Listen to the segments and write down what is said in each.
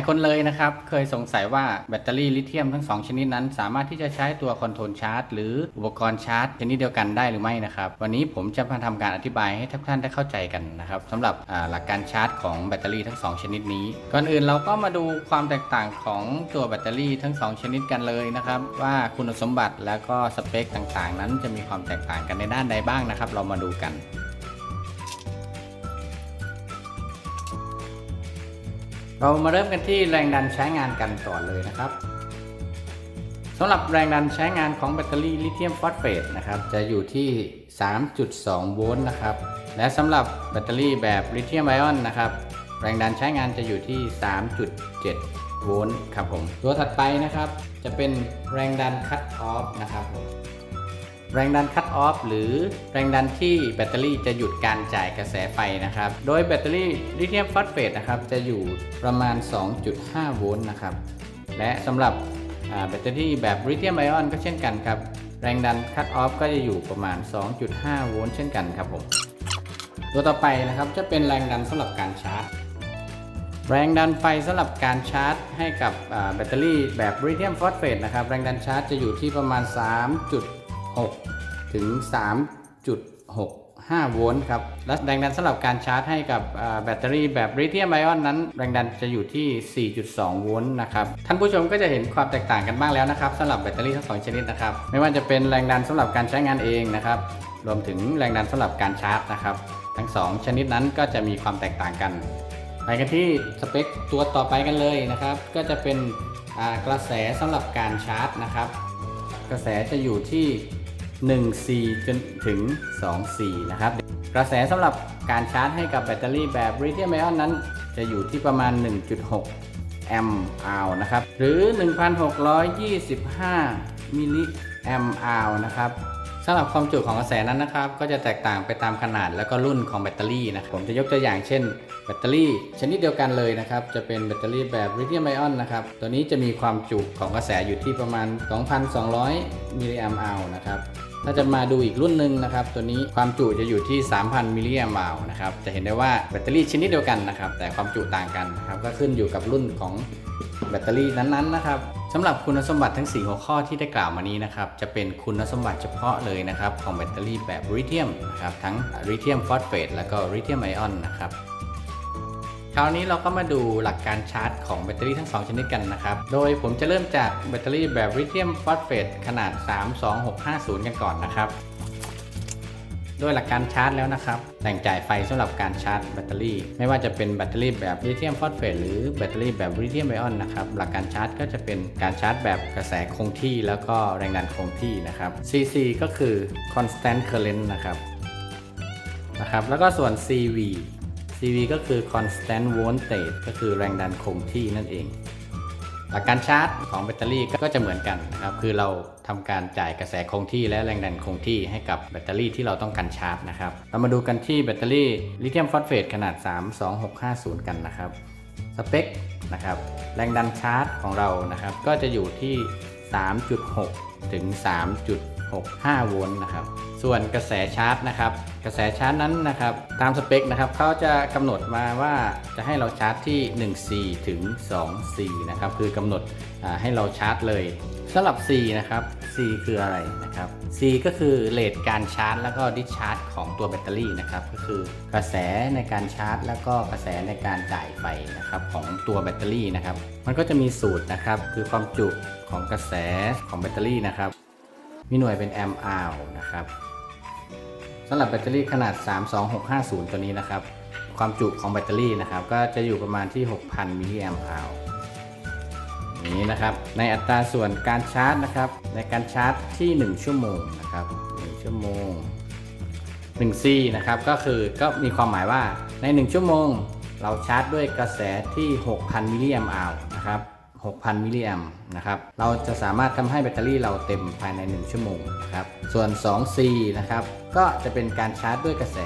ายคนเลยนะครับ เคยสงสัยว่าแบตเตอรี่ลิเธียมทั้ง 2 ชนิดนั้น สามารถที่จะใช้ตัวคอนโทรลชาร์จหรืออุปกรณ์ชาร์จชนิดเดียวกันได้หรือไม่นะครับ วันนี้ผมจะมาทำการอธิบายให้ทุกท่านได้เข้าใจกันนะครับสำหรับหลักการชาร์จของแบตเตอรี่ทั้ง 2 ชนิดนี้ ก่อนอื่นเราก็มาดูความแตกต่างของตัวแบตเตอรี่ทั้ง 2 ชนิดกันเลยนะครับว่าคุณสมบัติแล้วก็สเปคต่างๆ นั้นจะมีความแตกต่างกันในด้านใดบ้างนะครับ เรามาดูกัน เรามาเริ่มกันที่แรงดันใช้งานกันก่อเลยนะครับสำหรับแรงดันใช้งานของแบตเตอรี่ลิเธียมฟอสเฟตนะครับจะอยู่ที่ 3.2 โวลต์นะครับและสำหรับแบตเตอรี่แบบลิเธียมไอออนนะครับแรงดันใช้งานจะอยู่ที่ 3.7 โวลต์ครับผมตัวถัดไปนะครับจะเป็นแรงดันคัตออฟนะครับผม แรงดันคัตออฟหรือแรงดันที่แบตเตอรี่จะหยุดการจ่ายกระแสไฟนะครับ โดยแบตเตอรี่ลิเธียมฟอสเฟตนะครับจะอยู่ประมาณ 2.5 โวลต์นะครับ และสำหรับแบตเตอรี่แบบลิเธียมไอออนก็เช่นกันครับ แรงดันคัตออฟก็จะอยู่ประมาณ 2.5 โวลต์เช่นกันครับผม ตัวต่อไปนะครับจะเป็นแรงดันสำหรับการชาร์จ แรงดันไฟสำหรับการชาร์จ ให้กับแบตเตอรี่แบบลิเธียมฟอสเฟตนะครับ แรงดันชาร์จจะอยู่ที่ประมาณ 6 ถึง 3.65 โวลต์ครับ และแรงดันสำหรับการชาร์จให้กับแบตเตอรี่แบบลิเธียมไอออนนั้น แรงดันจะอยู่ที่ 4.2 โวลต์นะครับ ท่านผู้ชมก็จะเห็นความแตกต่างกันบ้างแล้วนะครับสำหรับแบตเตอรี่ทั้งสองชนิดนะครับ ไม่ว่าจะเป็นแรงดันสำหรับการใช้งานเองนะครับ รวมถึงแรงดันสำหรับการชาร์จนะครับ ทั้งสองชนิดนั้นก็จะมีความแตกต่างกันไปกันที่สเปคตัวต่อไปกันเลยนะครับ ก็จะเป็นกระแสสำหรับการชาร์จนะครับ กระแสจะอยู่ที่ 1C จนถึง 2C นะครับ กระแสสำหรับการชาร์จให้กับแบตเตอรี่แบบลิเธียมไอออนนั้น จะอยู่ที่ประมาณ 1.6 แอมป์อาวนะครับ หรือ 1,625 มิลลิแอมป์อาวนะครับสำหรับความจุของกระแสนั้นนะครับ ก็จะแตกต่างไปตามขนาดแล้วก็รุ่นของแบตเตอรี่นะผมจะยกตัวอย่างเช่น แบตเตอรี่ชนิดเดียวกันเลยนะครับ จะเป็นแบตเตอรี่แบบลิเธียมไอออนนะครับ ตัวนี้จะมีความจุของกระแสอยู่ที่ประมาณ 2,200 มิลลิแอมป์อาวนะครับ ถ้าจะมาดูอีกรุ่นหนึ่งนะครับ ตัวนี้ความจุจะอยู่ที่ 3,000 มิลลิแอมป์อานะครับ จะเห็นได้ว่าแบตเตอรี่ชนิดเดียวกันนะครับ แต่ความจุต่างกันนะครับ ก็ขึ้นอยู่กับรุ่นของแบตเตอรี่นั้นๆนะครับสำหรับคุณสมบัติทั้ง 4 หัวข้อที่ได้กล่าวมานี้นะครับ จะเป็นคุณสมบัติเฉพาะเลยนะครับ ของแบตเตอรี่แบบลิเธียมนะครับ ทั้งลิเธียมฟอสเฟตแล้วก็ลิเธียมไอออนนะครับ คราวนี้เราก็มาดูหลักการชาร์จของแบตเตอรี่ทั้ง 2 ชนิดกันนะครับ โดยผมจะเริ่มจากแบตเตอรี่แบบลิเธียมฟอสเฟตขนาด 32650 กันก่อนนะครับ โดยหลักการชาร์จแล้วนะครับแหล่งจ่ายไฟสำหรับการชาร์จแบตเตอรี่ ไม่ว่าจะเป็นแบตเตอรี่แบบลิเธียมฟอสเฟตหรือแบตเตอรี่แบบลิเธียมไอออนนะครับ หลักการชาร์จก็จะเป็นการชาร์จแบบกระแสคงที่แล้วก็แรงดันคงที่นะครับ CC ก็คือ constant current นะครับนะครับแล้วก็ส่วน CV CV ก็คือ constant voltage ก็คือแรงดันคงที่นั่นเอง หลักการชาร์จของแบตเตอรี่ก็จะเหมือนกันนะครับ คือเราทำการจ่ายกระแสคงที่และแรงดันคงที่ให้กับแบตเตอรี่ที่เราต้องการชาร์จนะครับ เรามาดูกันที่แบตเตอรี่ลิเธียมฟอสเฟตขนาด 32650 กันนะครับ สเปคนะครับ แรงดันชาร์จของเรานะครับ ก็จะอยู่ที่ 3.6 ถึง 3.65 โวลต์นะครับ ส่วนกระแสชาร์จนะครับ กระแสชาร์จนั้นนะครับ ตามสเปคนะครับเขาจะกำหนดมาว่าจะให้เราชาร์จที่ 1C ถึง 2C นะครับ คือกำหนดให้เราชาร์จเลยสำหรับ C นะครับ C คืออะไรนะครับ C ก็คือเลทการชาร์จ แล้วก็ดิชาร์จ ของตัวแบตเตอรี่นะครับ ก็คือกระแสในการชาร์จ แล้วก็กระแสในการจ่ายไฟนะครับของตัวแบตเตอรี่นะครับ มันก็จะมีสูตรนะครับ คือความจุของกระแสของแบตเตอรี่นะครับ มีหน่วยเป็นแอมป์อาวนะครับ สำหรับแบตเตอรี่ขนาด 32650 ตัวนี้นะครับ ความจุของแบตเตอรี่นะครับ ก็จะอยู่ประมาณที่ 6,000 มิลลิแอมป์อาวนี้นะครับ ในอัตราส่วนการชาร์จนะครับ ในการชาร์จที่ 1 ชั่วโมงนะครับ 1 ชั่วโมง 1C นะครับ ก็คือก็มีความหมายว่าใน 1 ชั่วโมง เราชาร์จด้วยกระแสที่ 6,000 มิลลิแอมป์อาวนะครับ 6,000 มิลลิแอมป์นะครับ เราจะสามารถทำให้แบตเตอรี่เราเต็มภายใน 1 ชั่วโมงนะครับ ส่วน 2C นะครับ ก็จะเป็นการชาร์จด้วยกระแส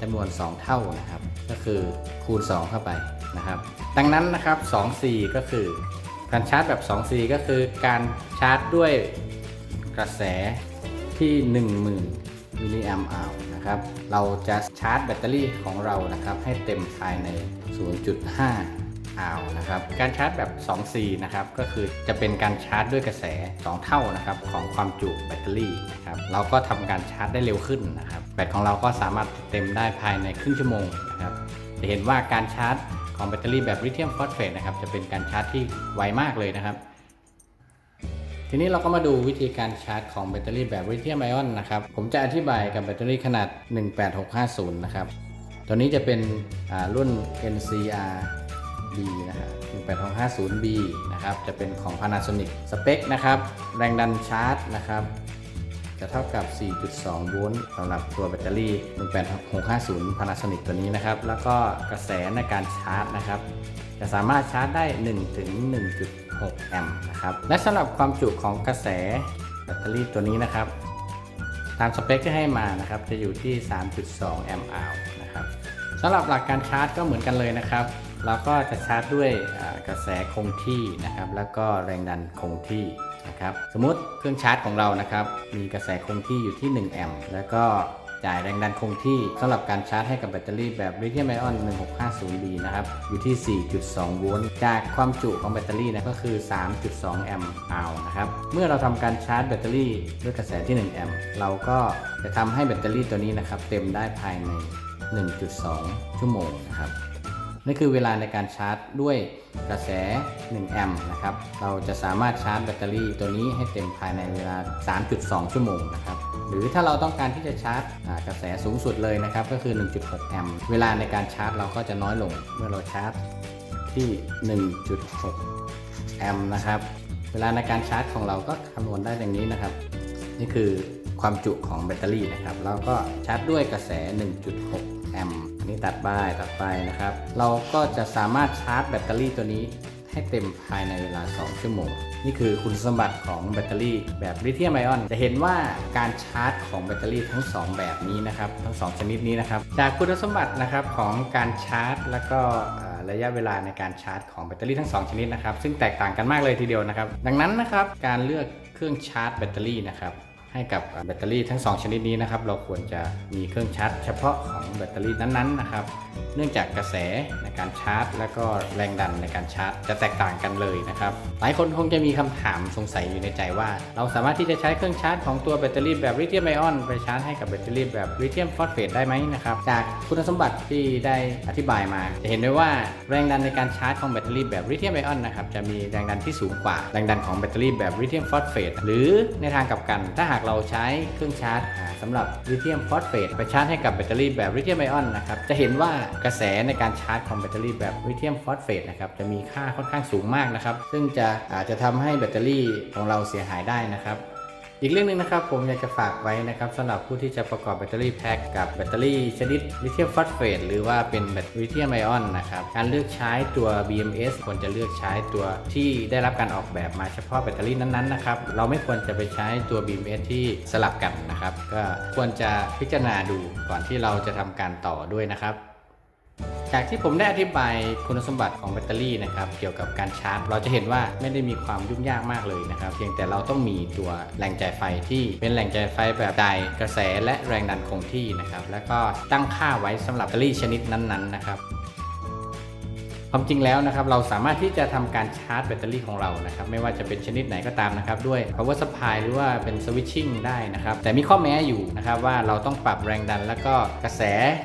จำนวน 2 เท่านะครับ ก็คือคูณ 2 เข้าไปนะครับ ดังนั้นนะครับ 2C ก็คือการชาร์จแบบ 2C ก็คือการชาร์จด้วยกระแสที่ 10,000 มิลลิแอมป์อาวนะครับ เราจะชาร์จแบตเตอรี่ของเรานะครับให้เต็มภายใน 0.5 hour นะครับการชาร์จแบบ 2C นะครับก็คือจะเป็นการชาร์จด้วยกระแส 2 เท่านะครับของความจุแบตเตอรี่นะครับเราก็ทำการชาร์จได้เร็วขึ้นนะครับแบตของเราก็สามารถเต็มได้ภายในครึ่งชั่วโมงนะครับจะเห็นว่าการชาร์จของแบตเตอรี่แบบลิเธียมฟอสเฟตนะครับจะเป็นการชาร์จที่ไวมากเลยนะครับ ทีนี้เราก็มาดูวิธีการชาร์จของแบตเตอรี่แบบลิเธียมไอออนนะครับผมจะอธิบายกับแบตเตอรี่ขนาด 18650 นะครับตัวนี้จะเป็นรุ่น NCR B นะครับ 18650B นะครับ จะเป็นของ Panasonic สเปคนะครับ แรงดันชาร์จนะครับ จะเท่ากับ 4.2 โวลต์สำหรับตัวแบตเตอรี่ 18650 Panasonic ตัวนี้นะครับ แล้วก็กระแสในการชาร์จนะครับ จะสามารถชาร์จได้ 1 ถึง 1.6 แอมป์นะครับ และสำหรับความจุของกระแสแบตเตอรี่ตัวนี้นะครับ ตามสเปคที่ให้มานะครับ จะอยู่ที่ 3.2 แอมป์อาวนะครับสำหรับหลักการชาร์จก็เหมือนกันเลยนะครับ เราก็จะชาร์จด้วยกระแสคงที่นะครับ แล้วก็แรงดันคงที่นะครับ สมมติเครื่องชาร์จของเรานะครับ มีกระแสคงที่อยู่ที่ 1 แอมป์แล้วก็จ่ายแรงดันคงที่สำหรับการชาร์จให้กับแบตเตอรี่แบบลิเธียมไอออน 1650B นะครับ อยู่ที่ 4.2 โวลต์ จากความจุของแบตเตอรี่นะก็คือ 3.2 แอมป์อาวนะครับ เมื่อเราทำการชาร์จแบตเตอรี่ด้วยกระแสที่ 1 แอมป์ เราก็จะทำให้แบตเตอรี่ตัวนี้นะครับ เต็มได้ภายใน 1.2 ชั่วโมงนะครับ นี่คือเวลาในการชาร์จด้วยกระแส 1 แอมป์นะครับ เราจะสามารถชาร์จแบตเตอรี่ตัวนี้ให้เต็มภายในเวลา 3.2 ชั่วโมงนะครับ หรือถ้าเราต้องการที่จะชาร์จกระแสสูงสุดเลยนะครับ ก็คือ 1.6 แอมป์ เวลาในการชาร์จเราก็จะน้อยลง เมื่อเราชาร์จที่ 1.6 แอมป์นะครับ เวลาในการชาร์จของเราก็คำนวณได้อย่างนี้นะครับ นี่คือความจุของแบตเตอรี่นะครับ เราก็ชาร์จด้วยกระแส 1.6 แอมป์ นี้ตัดไปตัดไปนะครับ เราก็จะสามารถชาร์จแบตเตอรี่ตัวนี้ให้เต็มภายในเวลา 2 ชั่วโมง นี่คือคุณสมบัติของแบตเตอรี่แบบลิเธียมไอออน จะเห็นว่าการชาร์จของแบตเตอรี่ทั้ง 2 แบบนี้นะครับ ทั้ง 2 ชนิดนี้นะครับ จากคุณสมบัตินะครับของการชาร์จ แล้วก็ระยะเวลาในการชาร์จของแบตเตอรี่ทั้ง 2 ชนิดนะครับ ซึ่งแตกต่างกันมากเลยทีเดียวนะครับ ดังนั้นนะครับการเลือกเครื่องชาร์จแบตเตอรี่นะครับ ให้กับแบตเตอรี่ทั้ง 2 ชนิดนี้นะครับ เราควรจะมีเครื่องชาร์จเฉพาะของแบตเตอรี่นั้นๆนะครับ เนื่องจากกระแสในการชาร์จ และก็แรงดันในการชาร์จ จะแตกต่างกันเลยนะครับ หลายคนคงจะมีคำถามสงสัยอยู่ในใจว่า เราสามารถที่จะใช้เครื่องชาร์จของตัวแบตเตอรี่แบบลิเธียมไอออนไปชาร์จให้กับแบตเตอรี่แบบลิเธียมฟอสเฟตได้ไหมนะครับ จากคุณสมบัติที่ได้อธิบายมา จะเห็นได้ว่าแรงดันในการชาร์จของแบตเตอรี่แบบลิเธียมไอออนนะครับจะมีแรงดันที่สูงกว่าแรงดันของแบตเตอรี่แบบลิเธียมฟอสเฟตหรือในทางกลับกันถ้าหากเราใช้เครื่องชาร์จสำหรับลิเธียมฟอสเฟตไปชาร์จให้กับแบตเตอรี่แบบลิเธียมไอออนนะครับจะเห็นว่ากระแสในการชาร์จของแบตเตอรี่แบบลิเธียมฟอสเฟตนะครับจะมีค่าค่อนข้างสูงมากนะครับซึ่งจะอาจจะทำให้แบตเตอรี่ของเราเสียหายได้นะครับ อีกเรื่องหนึงนะครับผมอยากจะฝากไว้นะครับสำหรับผู้ที่จะประกอบแบตเตอรี่แพ็คกับแบตเตอรี่ชนิดลิเธียมฟอสเฟตหรือว่าเป็นแบตลิเธียมไอออนนะครับการเลือกใช้ตัว BMS ควรจะเลือกใช้ตัวที่ได้รับการออกแบบมาเฉพาะแบตเตอรี่นั้นๆนะครับเราไม่ควรจะไปใช้ตัว BMS ที่สลับกันนะครับก็ควรจะพิจารณาดูก่อนที่เราจะทำการต่อด้วยนะครับ จากที่ผมได้อธิบายคุณสมบัติของแบตเตอรี่นะครับเกี่ยวกับการชาร์จ เราจะเห็นว่าไม่ได้มีความยุ่งยากมากเลยนะครับเพียงแต่เราต้องมีตัวแหล่งจ่ายไฟที่เป็นแหล่งจ่ายไฟแบบใดกระแสและแรงดันคงที่นะครับแล้วก็ตั้งค่าไว้สำหรับแบตเตอรี่ชนิดนั้นๆนะครับ ความจริงแล้วนะครับเราสามารถที่จะทำการชาร์จแบตเตอรี่ของเรานะครับไม่ว่าจะเป็นชนิดไหนก็ตามนะครับด้วย power supply หรือว่าเป็น switching ได้นะครับแต่มีข้อแม้อยู่นะครับว่าเราต้องปรับแรงดัน แล้วก็กระแส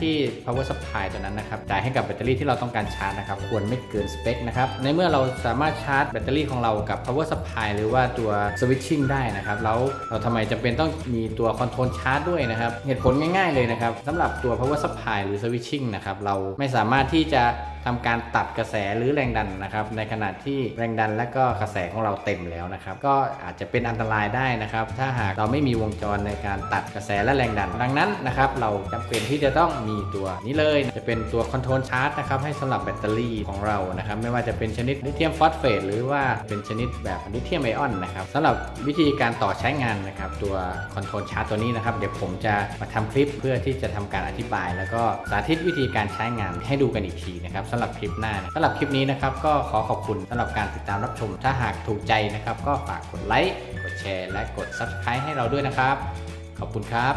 ที่ power supply ตัวนั้นนะครับจ่ายให้กับแบตเตอรี่ที่เราต้องการชาร์จนะครับควรไม่เกินสเปคนะครับในเมื่อเราสามารถชาร์จแบตเตอรี่ของเรากับ power supply หรือว่าตัว switching ได้นะครับแล้วเราทำไมจำเป็นต้องมีตัวคอนโทรลชาร์จด้วยนะครับเหตุผลง่ายๆเลยนะครับสำหรับตัว power supply หรือ switching นะครับเราไม่สามารถที่จะทำการตัดกระแสหรือแรงดันนะครับ ในขณะที่แรงดันและก็กระแสของเราเต็มแล้วนะครับ ก็อาจจะเป็นอันตรายได้นะครับ ถ้าหากเราไม่มีวงจรในการตัดกระแสและแรงดัน ดังนั้นนะครับเราจำเป็นที่จะต้องมีตัวนี้เลย จะเป็นตัวคอนโทรลชาร์จนะครับให้สำหรับแบตเตอรี่ของเรานะครับ ไม่ว่าจะเป็นชนิดลิเธียมฟอสเฟตหรือว่าเป็นชนิดแบบลิเธียมไอออนนะครับสำหรับวิธีการต่อใช้งานนะครับตัวคอนโทรลชาร์จตัวนี้นะครับเดี๋ยวผมจะมาทำคลิปเพื่อที่จะทำการอธิบาย แล้วก็สาธิตวิธีการใช้งานให้ดูกันอีกทีนะครับสำหรับคลิปหน้านะสำหรับคลิปนี้นะครับก็ขอขอบคุณสำหรับการติดตามรับชม ถ้าหากถูกใจนะครับ ก็ฝากกดไลค์กดแชร์ และกด Subscribe ให้เราด้วยนะครับ ขอบคุณครับ